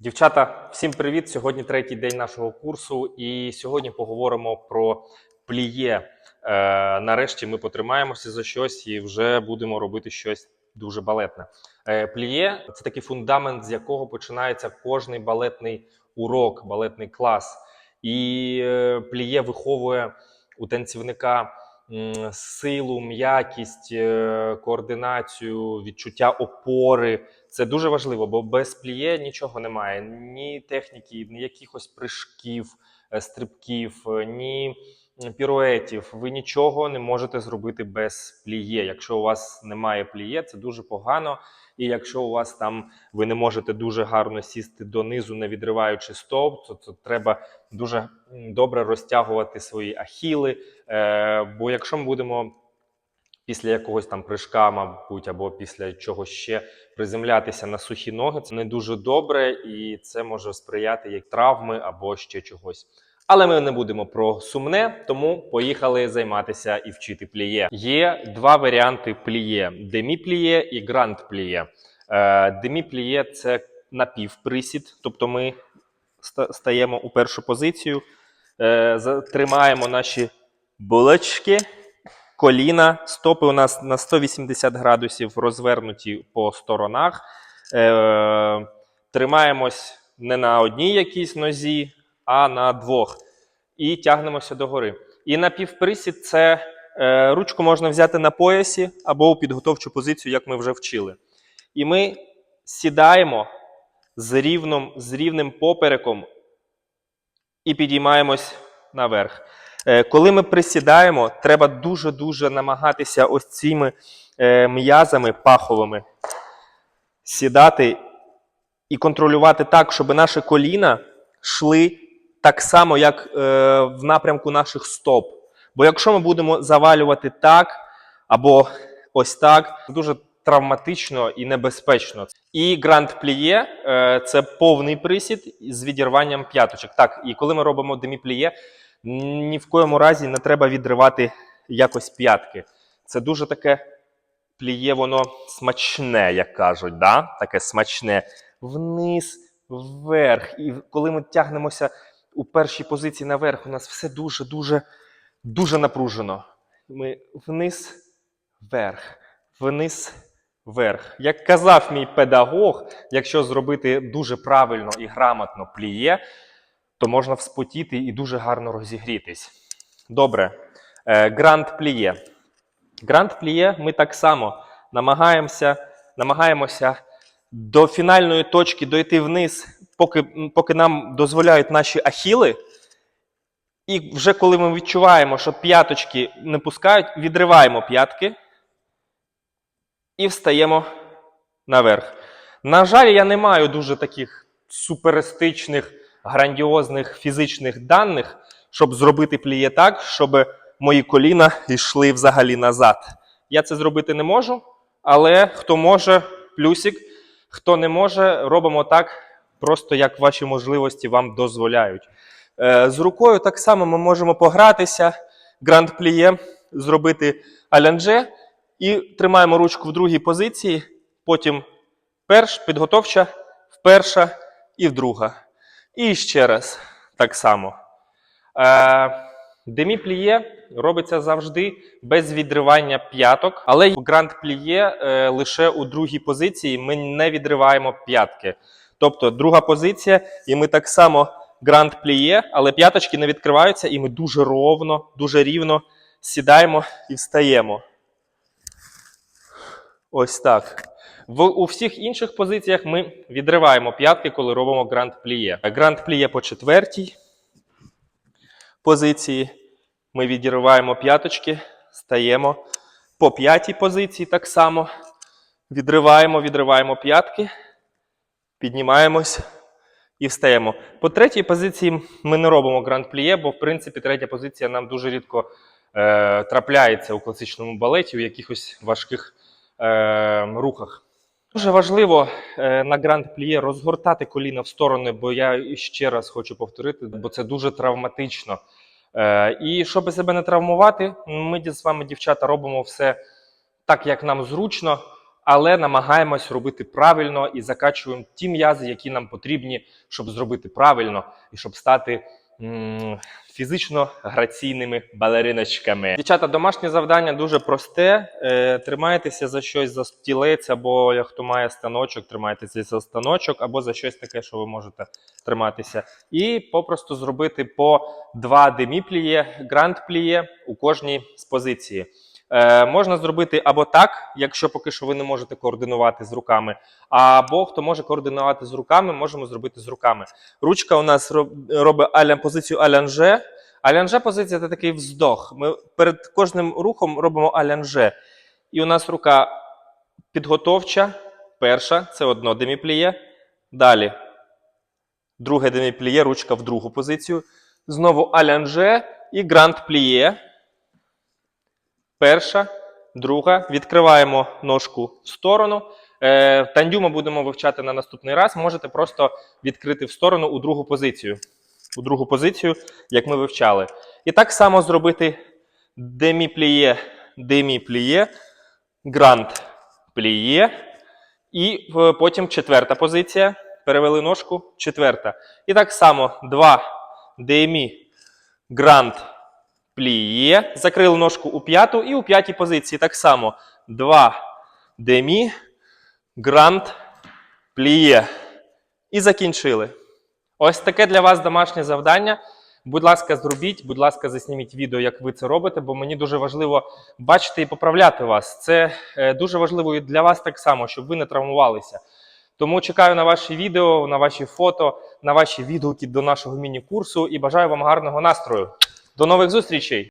Дівчата, всім привіт! Сьогодні третій день нашого курсу, і сьогодні поговоримо про пліє. Е, нарешті ми потримаємося за щось і вже будемо робити щось дуже балетне. Е, пліє це такий фундамент, з якого починається кожний балетний урок, балетний клас. І е, пліє виховує у танцівника силу, м'якість, е, координацію, відчуття опори. Це дуже важливо, бо без пліє нічого немає. Ні техніки, ні якихось прыжків, е, стрибків, е, ні піруетів. Ви нічого не можете зробити без пліє. Якщо у вас немає пліє, це дуже погано. І якщо у вас там ви не можете дуже гарно сісти донизу, не відриваючи стоп, то, то треба дуже добре розтягувати свої ахіли. Е, бо якщо ми будемо після якогось там прыжка, мабуть, або після чогось ще приземлятися на сухі ноги, це не дуже добре, і це може сприяти як травми або ще чогось. Але ми не будемо про сумне, тому поїхали займатися і вчити пліє. Є два варіанти пліє: демі-пліє і гранд-пліє. Е, Демі-пліє це напівприсід, тобто ми стаємо у першу позицію, е, тримаємо наші булочки, коліна, стопи у нас на 180 градусів розвернуті по сторонах. Е, тримаємось не на одній якійсь нозі, а на двох. І тягнемося догори. І на півприсід це е, ручку можна взяти на поясі або у підготовчу позицію, як ми вже вчили. І ми сідаємо з, рівним, з рівним попереком і підіймаємось наверх. Е, Коли ми присідаємо, треба дуже-дуже намагатися ось цими е, м'язами паховими сідати і контролювати так, щоб наші коліна йшли так само, як е, в напрямку наших стоп. Бо якщо ми будемо завалювати так або ось так, дуже травматично і небезпечно. І гранд пліє е, це повний присід з відірванням п'яточок. Так, і коли ми робимо демі-пліє, ні в коєму разі не треба відривати якось п'ятки. Це дуже таке пліє, воно смачне, як кажуть, да? таке смачне. Вниз, вверх. І коли ми тягнемося у першій позиції наверх, у нас все дуже, дуже, дуже напружено. Ми вниз, вверх, вниз, вверх. Як казав мій педагог, якщо зробити дуже правильно і грамотно пліє, то можна вспотіти і дуже гарно розігрітись. Добре. Е, Гранд пліє. Гранд пліє ми так само намагаємося, намагаємося до фінальної точки дойти вниз, поки, поки нам дозволяють наші ахіли. І вже коли ми відчуваємо, що п'яточки не пускають, відриваємо п'ятки і встаємо наверх. На жаль, я не маю дуже таких суперистичних, грандіозних фізичних даних, щоб зробити пліє так, щоб мої коліна йшли взагалі назад. Я це зробити не можу, але хто може, плюсик. Хто не може, робимо так, просто як ваші можливості вам дозволяють. Е, з рукою так само ми можемо погратися, гранд пліє, зробити алянже і тримаємо ручку в другій позиції, потім перш, підготовча, вперша і вдруга. І ще раз так само. Демі пліє робиться завжди без відривання п'яток, але гранд пліє е, лише у другій позиції ми не відриваємо п'ятки. Тобто друга позиція, і ми так само гранд пліє, але п'яточки не відкриваються, і ми дуже ровно, дуже рівно сідаємо і встаємо. Ось так. В, у всіх інших позиціях ми відриваємо п'ятки, коли робимо гранд пліє. Гранд пліє по четвертій позиції. Ми відриваємо п'яточки, стаємо по п'ятій позиції так само. Відриваємо, відриваємо п'ятки, піднімаємось і встаємо. По третій позиції ми не робимо гранд пліє, бо в принципі третя позиція нам дуже рідко е, трапляється у класичному балеті у якихось важких е, рухах. Дуже важливо е, на гранд пліє розгортати коліна в сторони, бо я ще раз хочу повторити, бо це дуже травматично. Е, і щоб себе не травмувати, ми з вами, дівчата, робимо все так, як нам зручно, але намагаємось робити правильно і закачуємо ті м'язи, які нам потрібні, щоб зробити правильно і щоб стати фізично граційними балериночками. Дівчата, домашнє завдання дуже просте. Е, тримайтеся за щось за стілець, або як хто має станочок, тримайтеся за станочок, або за щось таке, що ви можете триматися. І попросту зробити по два деміпліє, гранд пліє у кожній з позиції. Е, можна зробити або так, якщо поки що ви не можете координувати з руками, або хто може координувати з руками, можемо зробити з руками. Ручка у нас роб- робить аля, позицію алянже. Алянже позиція це такий вздох. Ми перед кожним рухом робимо алянже. І у нас рука підготовча, перша, це одно деміпліє. Далі друге деміпліє, ручка в другу позицію. Знову алянже і гранд пліє. Перша, друга. Відкриваємо ножку в сторону. Е, тандю ми будемо вивчати на наступний раз. Можете просто відкрити в сторону у другу позицію. У другу позицію, як ми вивчали. І так само зробити деміпліє, деміпліє, гранд пліє. І потім четверта позиція. Перевели ножку, четверта. І так само два демі, гранд пліє. Закрили ножку у п'яту і у п'ятій позиції так само. Два демі, гранд пліє. І закінчили. Ось таке для вас домашнє завдання. Будь ласка, зробіть, будь ласка, засніміть відео, як ви це робите, бо мені дуже важливо бачити і поправляти вас. Це е, дуже важливо і для вас так само, щоб ви не травмувалися. Тому чекаю на ваші відео, на ваші фото, на ваші відгуки до нашого міні-курсу і бажаю вам гарного настрою. До нових зустрічей!